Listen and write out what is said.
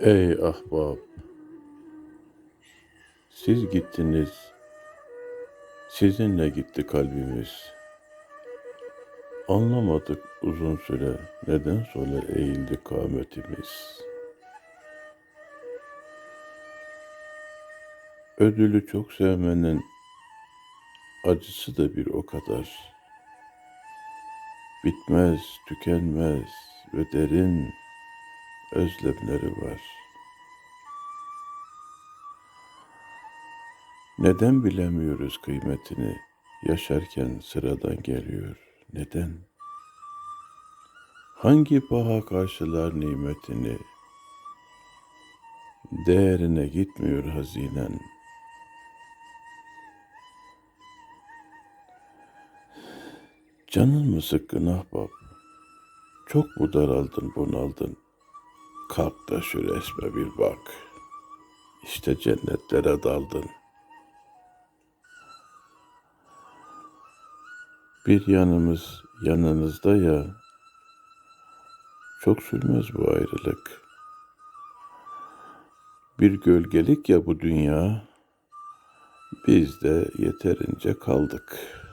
Ey ahbap, siz gittiniz, sizinle gitti kalbimiz. Anlamadık uzun süre neden sonra eğildi kâmetimiz. Ödülü çok sevmenin acısı da bir o kadar. Bitmez, tükenmez ve derin özlemleri var. Neden bilemiyoruz kıymetini? Yaşarken sıradan geliyor. Neden? Hangi paha karşılar nimetini? Değerine gitmiyor hazinen. Canın mı sıkkın ahbap? Çok mu daraldın bunaldın? Kalk da şu resme bir bak. İşte cennetlere daldın. Bir yanımız yanınızda ya. Çok sürmez bu ayrılık. Bir gölgelik ya bu dünya. Biz de yeterince kaldık.''